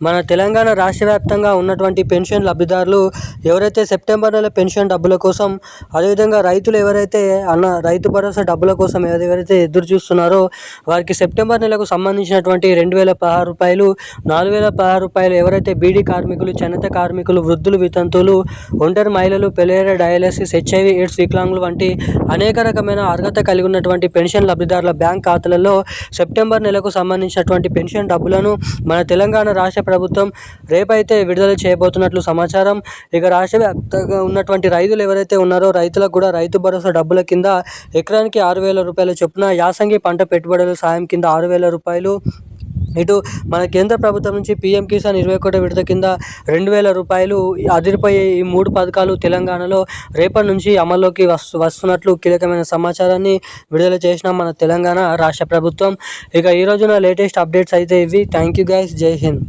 మన తెలంగాణ రాష్ట్ర వ్యాప్తంగా ఉన్నటువంటి పెన్షన్ లబ్ధిదారులు ఎవరైతే సెప్టెంబర్ నెల పెన్షన్ డబ్బుల కోసం అదేవిధంగా రైతులు ఎవరైతే అన్న రైతు భరోసా డబ్బుల కోసం ఎవరైతే ఎదురు చూస్తున్నారో వారికి సెప్టెంబర్ నెలకు సంబంధించినటువంటి రెండు వేల పదహారు రూపాయలు నాలుగు వేల పదహారు రూపాయలు ఎవరైతే బీడీ కార్మికులు చేనేత కార్మికులు వృద్ధులు వితంతువులు ఒంటరి మహిళలు పెలేర డయాలసిస్ హెచ్ఐవి ఎయిడ్స్ వికలాంగులు వంటి అనేక రకమైన అర్హత కలిగి ఉన్నటువంటి పెన్షన్ లబ్ధిదారుల బ్యాంక్ ఖాతాలలో సెప్టెంబర్ నెలకు సంబంధించినటువంటి పెన్షన్ డబ్బులను మన తెలంగాణ రాష్ట్ర ప్రభుత్వం రేపైతే విడుదల చేయబోతున్నట్లు సమాచారం. ఇక రాష్ట్ర వ్యాప్తంగా ఉన్నటువంటి రైతులు ఎవరైతే ఉన్నారో రైతులకు కూడా రైతు భరోసా డబ్బుల కింద ఎకరానికి ఆరు వేల రూపాయల చొప్పున యాసంగి పంట పెట్టుబడుల సాయం కింద ఆరు వేల రూపాయలు ఇటు మన కేంద్ర ప్రభుత్వం నుంచి పీఎం కిసాన్ ఇరవై ఒకటో విడత కింద రెండు వేల రూపాయలు అదిరిపోయే ఈ మూడు పథకాలు తెలంగాణలో రేపటి నుంచి అమల్లోకి వస్తు వస్తున్నట్లు కీలకమైన సమాచారాన్ని విడుదల చేసిన మన తెలంగాణ రాష్ట్ర ప్రభుత్వం. ఇక ఈ రోజున లేటెస్ట్ అప్డేట్స్ అయితే ఇవి. థ్యాంక్ యూ గైస్ జై హింద్.